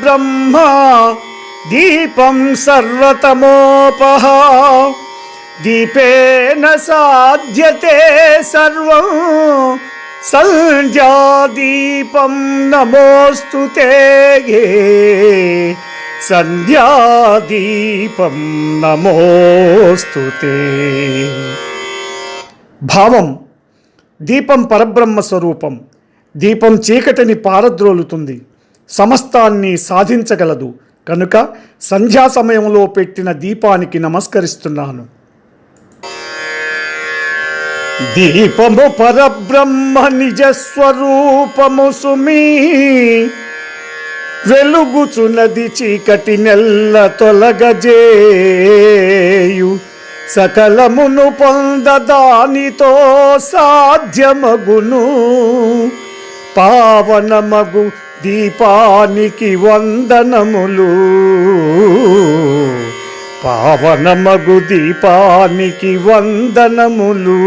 పరబ్రహ్మ దీపం సర్వతమోపహ దీపేన సాధ్యతే సర్వం సంధ్యాదీపం నమోస్తు సంధ్యాదీపం నమోస్తు భావం దీపం పరబ్రహ్మ స్వరూపం దీపం చీకటిని పారద్రోలుతుంది. సమస్తాన్ని సాధించగలదు. కనుక సంధ్యా సమయంలో పెట్టిన దీపానికి నమస్కరిస్తున్నాను. దీపము పరబ్రహ్మ నిజ స్వరూపము సుమీ. వెలుగుచున్నది చీకటి నెల్ల తొలగజేయు. సకలమును పొందదానితో సాధ్యమగును. పావనమగు దీపానికి వందనములు. పావనమగు దీపానికి వందనములు.